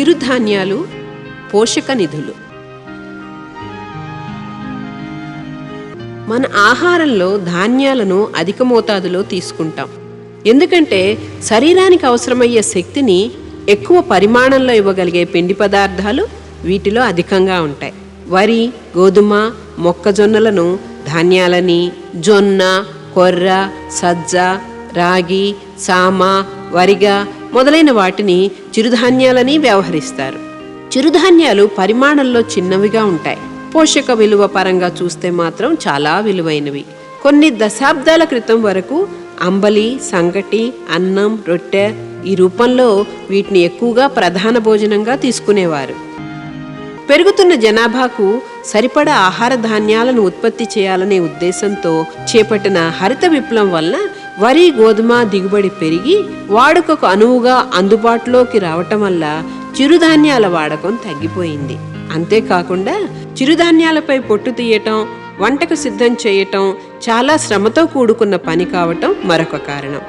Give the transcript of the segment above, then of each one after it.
చిరుధాన్యాలు పోషక నిధులు. మన ఆహారంలో ధాన్యాలను అధిక మోతాదులో తీసుకుంటాం. ఎందుకంటే శరీరానికి అవసరమయ్యే శక్తిని ఎక్కువ పరిమాణంలో ఇవ్వగలిగే పిండి పదార్థాలు వీటిలో అధికంగా ఉంటాయి. వరి గోధుమ మొక్కజొన్నలను ధాన్యాలని జొన్న కొర్ర సజ్జ రాగి సామ వరిగా మొదలైన వాటిని చిరుధాన్యాలని వ్యవహరిస్తారు. చిరుధాన్యాలు పరిమాణంలో చిన్నవిగా ఉంటాయి. పోషక విలువ పరంగా చూస్తే మాత్రం చాలా విలువైనవి. కొన్ని దశాబ్దాల క్రితం వరకు అంబలి సంగటి అన్నం రొట్టె ఈ రూపంలో వీటిని ఎక్కువగా ప్రధాన భోజనంగా తీసుకునేవారు. పెరుగుతున్న జనాభాకు సరిపడా ఆహార ధాన్యాలను ఉత్పత్తి చేయాలనే ఉద్దేశంతో చేపట్టిన హరిత విప్లవం వలన వరి గోధుమ దిగుబడి పెరిగి వాడుకకు అనువుగా అందుబాటులోకి రావటం వల్ల చిరుధాన్యాల వాడకం తగ్గిపోయింది. అంతేకాకుండా చిరుధాన్యాలపై పొట్టు తీయటం వంటకు సిద్ధం చేయటం చాలా శ్రమతో కూడుకున్న పని కావటం మరొక కారణం.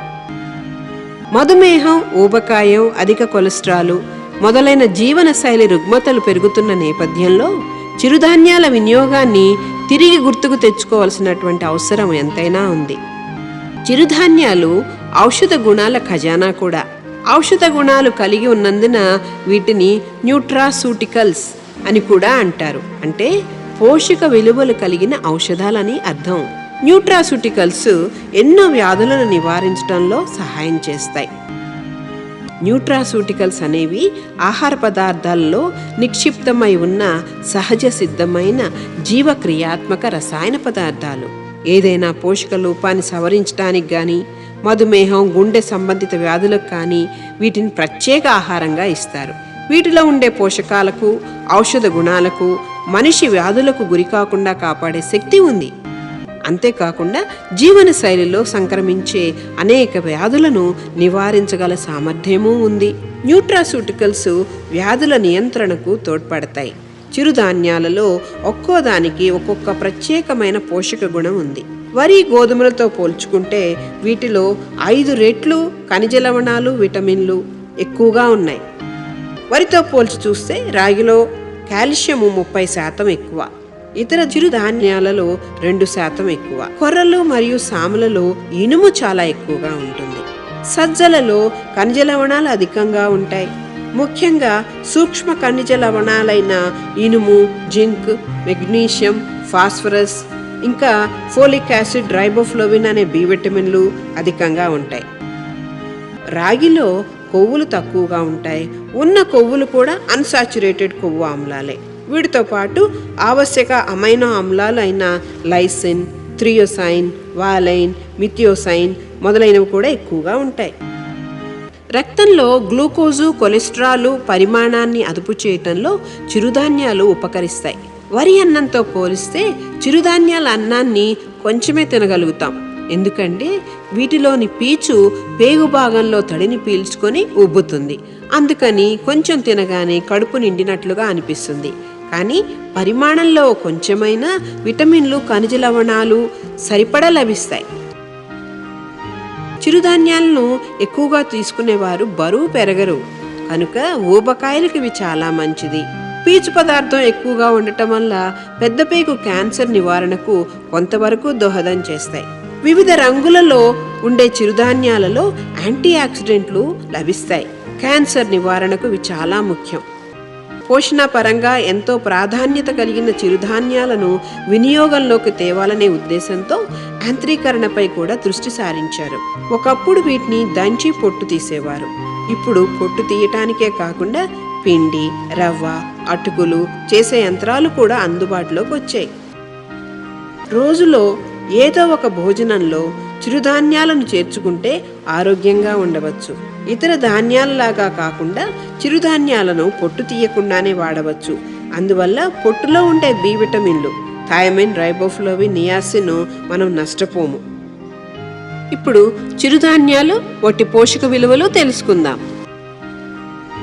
మధుమేహం ఊబకాయం అధిక కొలెస్ట్రాలు మొదలైన జీవనశైలి రుగ్మతలు పెరుగుతున్న నేపథ్యంలో చిరుధాన్యాల వినియోగాన్ని తిరిగి గుర్తుకు తెచ్చుకోవాల్సినటువంటి అవసరం ఎంతైనా ఉంది. చిరుధాన్యాలు ఔషధ గుణాల ఖజానా కూడా. ఔషధ గుణాలు కలిగి ఉన్నందున వీటిని న్యూట్రాసూటికల్స్ అని కూడా అంటారు. అంటే పోషక విలువలు కలిగిన ఔషధాలని అర్థం. న్యూట్రాసూటికల్స్ ఎన్నో వ్యాధులను నివారించడంలో సహాయం చేస్తాయి. న్యూట్రాసూటికల్స్ అనేవి ఆహార పదార్థాల్లో నిక్షిప్తమై ఉన్న సహజ సిద్ధమైన జీవక్రియాత్మక రసాయన పదార్థాలు. ఏదైనా పోషక లోపాన్ని సవరించడానికి కానీ మధుమేహం గుండె సంబంధిత వ్యాధులకు కానీ వీటిని ప్రత్యేక ఆహారంగా ఇస్తారు. వీటిలో ఉండే పోషకాలకు ఔషధ గుణాలకు మనిషి వ్యాధులకు గురికాకుండా కాపాడే శక్తి ఉంది. అంతేకాకుండా జీవన శైలిలో సంక్రమించే అనేక వ్యాధులను నివారించగల సామర్థ్యమూ ఉంది. న్యూట్రాసూటికల్స్ వ్యాధుల నియంత్రణకు తోడ్పడతాయి. చిరుధాన్యాలలో ఒక్కో దానికి ఒక్కొక్క ప్రత్యేకమైన పోషక గుణం ఉంది. వరి గోధుమలతో పోల్చుకుంటే వీటిలో ఐదు రెట్లు ఖనిజ లవణాలు విటమిన్లు ఎక్కువగా ఉన్నాయి. వరితో పోల్చి చూస్తే రాగిలో కాల్షియం ముప్పై శాతం ఎక్కువ. ఇతర చిరుధాన్యాలలో రెండు శాతం ఎక్కువ. కొర్రలు మరియు సామలలో ఇనుము చాలా ఎక్కువగా ఉంటుంది. సజ్జలలో ఖనిజ లవణాలు అధికంగా ఉంటాయి. ముఖ్యంగా సూక్ష్మ ఖనిజ లవణాలైన ఇనుము జింక్ మెగ్నీషియం ఫాస్ఫరస్ ఇంకా ఫోలిక్ యాసిడ్ రైబోఫ్లోవిన్ అనే బి విటమిన్లు అధికంగా ఉంటాయి. రాగిలో కొవ్వులు తక్కువగా ఉంటాయి. ఉన్న కొవ్వులు కూడా అన్సాచురేటెడ్ కొవ్వు ఆమ్లాలే. వీటితో పాటు ఆవశ్యక అమైనో ఆమ్లాలు అయిన లైసిన్ థ్రియోసైన్ వాలైన్ మిథియోసైన్ మొదలైనవి కూడా ఎక్కువగా ఉంటాయి. రక్తంలో గ్లూకోజు కొలెస్ట్రాలు పరిమాణాన్ని అదుపు చేయటంలో చిరుధాన్యాలు ఉపకరిస్తాయి. వరి అన్నంతో పోలిస్తే చిరుధాన్యాల అన్నాన్ని కొంచెమే తినగలుగుతాం. ఎందుకంటే వీటిలోని పీచు పేగు భాగంలో తడిని పీల్చుకొని ఉబ్బుతుంది. అందుకని కొంచెం తినగానే కడుపు నిండినట్లుగా అనిపిస్తుంది. కానీ పరిమాణంలో కొంచెమైనా విటమిన్లు ఖనిజ లవణాలు సరిపడా లభిస్తాయి. చిరుధాన్యాలను ఎక్కువగా తీసుకునేవారు బరువు పెరగరు. కనుక ఊబకాయలకు ఇవి చాలా మంచిది. పీచు పదార్థం ఎక్కువగా ఉండటం వల్ల పెద్దపేగు క్యాన్సర్ నివారణకు కొంతవరకు దోహదం చేస్తాయి. వివిధ రంగులలో ఉండే చిరుధాన్యాలలో యాంటీ ఆక్సిడెంట్లు లభిస్తాయి. క్యాన్సర్ నివారణకు ఇవి చాలా ముఖ్యం. పోషణ పరంగా ఎంతో ప్రాధాన్యత కలిగిన చిరుధాన్యాలను వినియోగంలోకి తేవాలనే ఉద్దేశంతో యాంత్రీకరణపై కూడా దృష్టి సారించారు. ఒకప్పుడు వీటిని దంచి పొట్టు తీసేవారు. ఇప్పుడు పొట్టు తీయటానికే కాకుండా పిండి రవ్వ అటుకులు చేసే యంత్రాలు కూడా అందుబాటులోకి వచ్చాయి. రోజులో ఏదో ఒక భోజనంలో చిరుధాన్యాలను చేర్చుకుంటే ఆరోగ్యంగా ఉండవచ్చు. ఇతర ధాన్యాలలాగా కాకుండా చిరుధాన్యాలను పొట్టు తీయకుండానే వాడవచ్చు. అందువల్ల పొట్టులో ఉండే బి విటమిన్లు థాయమిన్ రైబోఫ్లోవిన్ నియాసిన్ మనం నష్టపోము. ఇప్పుడు చిరుధాన్యాలు వాటి పోషక విలువలు తెలుసుకుందాం.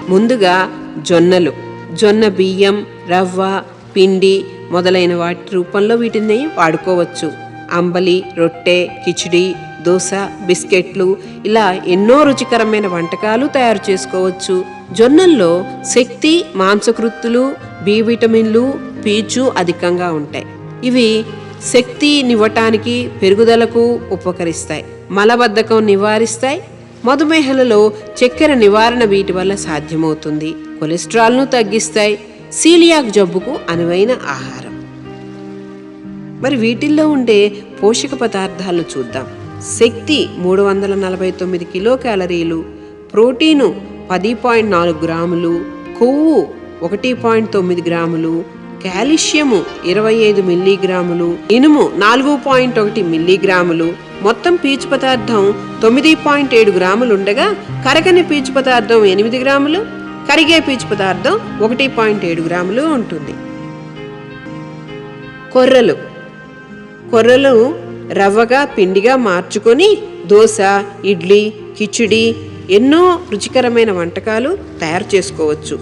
ముందుగా జొన్నలు. జొన్న బియ్యం రవ్వ పిండి మొదలైన వాటి రూపంలో వీటిని వాడుకోవచ్చు. అంబలి రొట్టె కిచిడి దోశ బిస్కెట్లు ఇలా ఎన్నో రుచికరమైన వంటకాలు తయారు చేసుకోవచ్చు. జొన్నల్లో శక్తి మాంసకృత్తులు బి విటమిన్లు పీచు అధికంగా ఉంటాయి. ఇవి శక్తినివ్వటానికి పెరుగుదలకు ఉపకరిస్తాయి మలబద్ధకం నివారిస్తాయి మధుమేహలలో చక్కెర నివారణ వీటి వల్ల సాధ్యమవుతుంది. కొలెస్ట్రాల్ను తగ్గిస్తాయి సీలియాక్ జబ్బుకు అనువైన ఆహారం. మరి వీటిల్లో ఉండే పోషక పదార్థాలను చూద్దాం. శక్తి మూడు వందల నలభై తొమ్మిది కిలో క్యాలరీలు ప్రోటీను పది పాయింట్ నాలుగు గ్రాములు కొవ్వు ఒకటి పాయింట్ తొమ్మిది గ్రాములు కాల్షియము ఇరవై ఐదు మిల్లీగ్రాములు ఇనుము నాలుగు పాయింట్ ఒకటి మిల్లీగ్రాములు మొత్తం పీచు పదార్థం తొమ్మిది పాయింట్ ఏడు గ్రాములు ఉండగా కరగని పీచు పదార్థం ఎనిమిది గ్రాములు కరిగే పీచు పదార్థం ఒకటి పాయింట్ ఏడు గ్రాములు ఉంటుంది. కొర్రలు. కొర్రలు రవ్వగా పిండిగా మార్చుకొని దోశ ఇడ్లీ కిచిడి ఎన్నో రుచికరమైన వంటకాలు తయారు చేసుకోవచ్చు.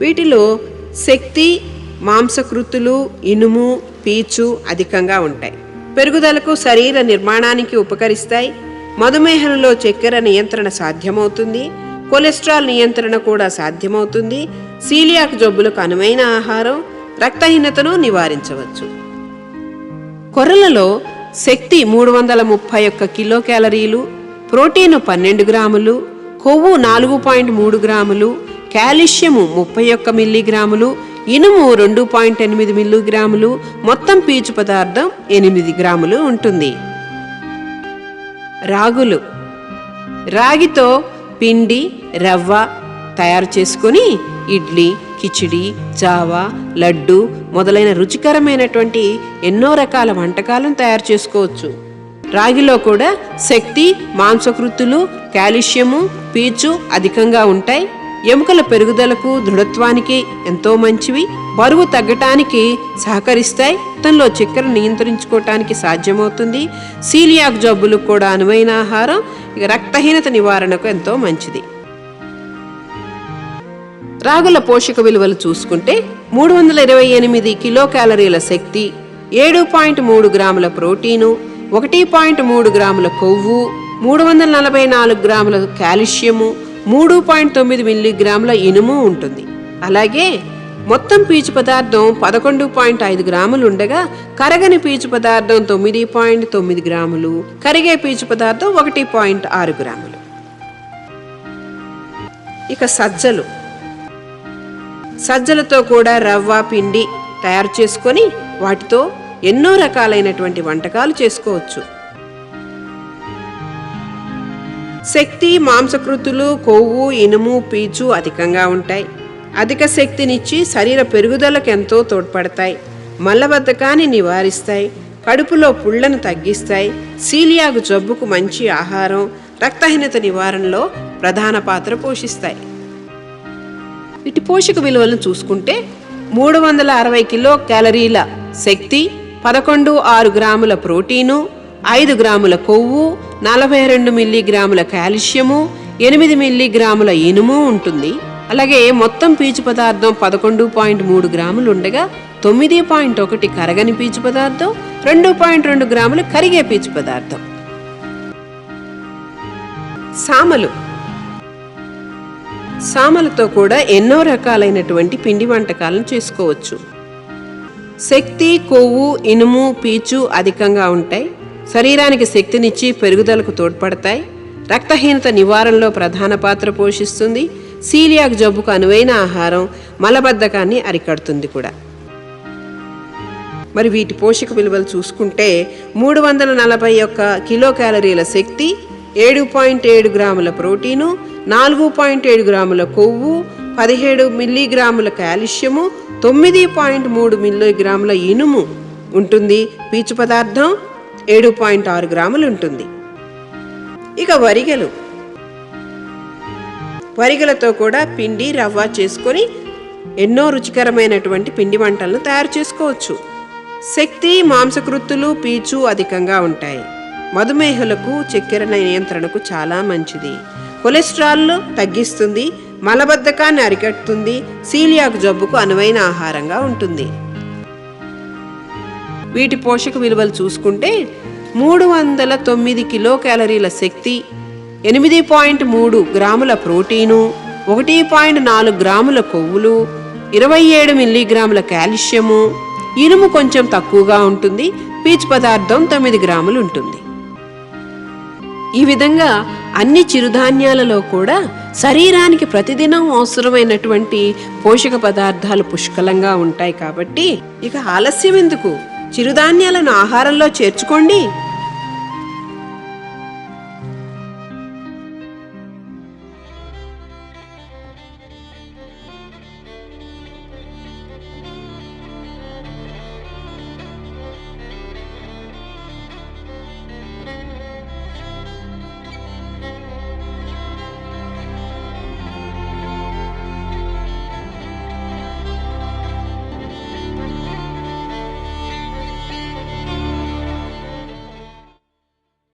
వీటిలో శక్తి మాంసకృతులు ఇనుము పీచు అధికంగా ఉంటాయి. పెరుగుదలకు శరీర నిర్మాణానికి ఉపకరిస్తాయి. మధుమేహంలో చక్కెర నియంత్రణ సాధ్యమవుతుంది. కొలెస్ట్రాల్ నియంత్రణ కూడా సాధ్యమవుతుంది. సీలియాక్ జబ్బులకు అనువైన ఆహారం రక్తహీనతను నివారించవచ్చు. కొర్రలలో శక్తి మూడు వందల ముప్పై ఒక్క కిలో క్యాలరీలు ప్రోటీన్ పన్నెండు గ్రాములు కొవ్వు నాలుగు పాయింట్ మూడు గ్రాములు కాల్షియము ముప్పై ఒక్క మిల్లీగ్రాములు ఇనుము రెండు పాయింట్ ఎనిమిది మిల్లీగ్రాములు మొత్తం పీచు పదార్థం ఎనిమిది గ్రాములు ఉంటుంది. రాగులు. రాగితో పిండి రవ్వ తయారు చేసుకొని ఇడ్లీ కిచిడి జావా లడ్డు మొదలైన రుచికరమైనటువంటి ఎన్నో రకాల వంటకాలను తయారు చేసుకోవచ్చు. రాగిలో కూడా శక్తి మాంసకృతులు కాల్షియము పీచు అధికంగా ఉంటాయి. ఎముకల పెరుగుదలకు దృఢత్వానికి ఎంతో మంచివి. బరువు తగ్గటానికి సహకరిస్తాయి. రక్తంలో చక్కెర నియంత్రించుకోవటానికి సాధ్యమవుతుంది. సీలియాక్ జబ్బులకు కూడా అనువైన ఆహారం. ఇక రక్తహీనత నివారణకు ఎంతో మంచిది. రాగుల పోషక విలువలు చూసుకుంటే మూడు వందల ఇరవై ఎనిమిది కిలో క్యాలరీల శక్తి ఏడు పాయింట్ మూడు గ్రాముల ప్రోటీను ఒకటి పాయింట్ మూడు గ్రాముల కొవ్వు మూడు వందల నలభై నాలుగు గ్రాముల కాల్షియము మూడు పాయింట్ తొమ్మిది మిల్లీగ్రాముల ఇనుము ఉంటుంది. అలాగే మొత్తం పీచు పదార్థం పదకొండు పాయింట్ ఐదు గ్రాములు ఉండగా కరగని పీచు పదార్థం తొమ్మిది పాయింట్ తొమ్మిది గ్రాములు కరిగే పీచు పదార్థం ఒకటి పాయింట్ ఆరు గ్రాములు. ఇక సజ్జలు. సజ్జలతో కూడా రవ్వ పిండి తయారు చేసుకొని వాటితో ఎన్నో రకాలైనటువంటి వంటకాలు చేసుకోవచ్చు. శక్తి మాంసకృతులు కొవ్వు ఇనుము పీచు అధికంగా ఉంటాయి. అధిక శక్తినిచ్చి శరీర పెరుగుదలకు ఎంతో తోడ్పడతాయి. మల్లబద్ధకాన్ని నివారిస్తాయి. కడుపులో పుళ్ళను తగ్గిస్తాయి. సీలియాగు జబ్బుకు మంచి ఆహారం రక్తహీనత నివారణలో ప్రధాన పాత్ర పోషిస్తాయి. వీటి పోషక విలువలను చూసుకుంటే మూడు వందల అరవై కిలో క్యాలరీల శక్తి పదకొండు ఆరు గ్రాముల ప్రోటీను ఐదు గ్రాముల కొవ్వు నలభై రెండు మిల్లీగ్రాముల కాల్షియము ఎనిమిది మిల్లీగ్రాముల ఇనుము ఉంటుంది. అలాగే మొత్తం పీచు పదార్థం పదకొండు పాయింట్ మూడు గ్రాములు ఉండగా తొమ్మిది పాయింట్ ఒకటి కరగని పీచు పదార్థం రెండు పాయింట్ రెండు గ్రాములు కరిగే పీచు పదార్థం. సామలు. సామలతో కూడా ఎన్నో రకాలైనటువంటి పిండి వంటకాలను చేసుకోవచ్చు. శక్తి కొవ్వు ఇనుము పీచు అధికంగా ఉంటాయి. శరీరానికి శక్తినిచ్చి పెరుగుదలకు తోడ్పడతాయి. రక్తహీనత నివారణలో ప్రధాన పాత్ర పోషిస్తుంది. సీలియాక్ జబ్బుకు అనువైన ఆహారం మలబద్ధకాన్ని అరికడుతుంది కూడా. మరి వీటి పోషక విలువలు చూసుకుంటే మూడు వందల నలభై ఒక్క కిలో క్యాలరీల శక్తి ఏడు పాయింట్ ఏడు గ్రాముల ప్రోటీను నాలుగు పాయింట్ ఏడు గ్రాముల కొవ్వు పదిహేడు మిల్లీగ్రాముల కాల్షియము తొమ్మిది పాయింట్ మూడు మిల్లీగ్రాముల ఇనుము. ఉంటుంది. పీచు పదార్థం ఏడు పాయింట్ ఆరు గ్రాములు ఉంటుంది ఇక వరిగలు. వరిగలతో కూడా పిండి రవ్వ చేసుకొని ఎన్నో రుచికరమైనటువంటి పిండి వంటలను తయారు చేసుకోవచ్చు. శక్తి మాంసకృత్తులు పీచు అధికంగా ఉంటాయి. మధుమేహులకు చక్కెర నియంత్రణకు చాలా మంచిది. కొలెస్ట్రాల్ తగ్గిస్తుంది మలబద్ధకాన్ని అరికట్టుతుంది సీలియాకు జబ్బుకు అనువైన ఆహారంగా ఉంటుంది. వీటి పోషక విలువలు చూసుకుంటే మూడు వందల తొమ్మిది కిలో క్యాలరీల శక్తి ఎనిమిది పాయింట్ మూడు గ్రాముల ప్రోటీను ఒకటి పాయింట్ నాలుగు గ్రాముల కొవ్వులు ఇరవై ఏడు మిల్లీగ్రాముల కాల్షియము. ఇనుము కొంచెం తక్కువగా ఉంటుంది పీచు పదార్థం తొమ్మిది గ్రాములు ఉంటుంది. ఈ విధంగా అన్ని చిరుధాన్యాలలో కూడా శరీరానికి ప్రతిదినం అవసరమైనటువంటి పోషక పదార్థాలు పుష్కలంగా ఉంటాయి కాబట్టి ఇక ఆలస్యం ఎందుకు? చిరుధాన్యాలను ఆహారంలో చేర్చుకోండి.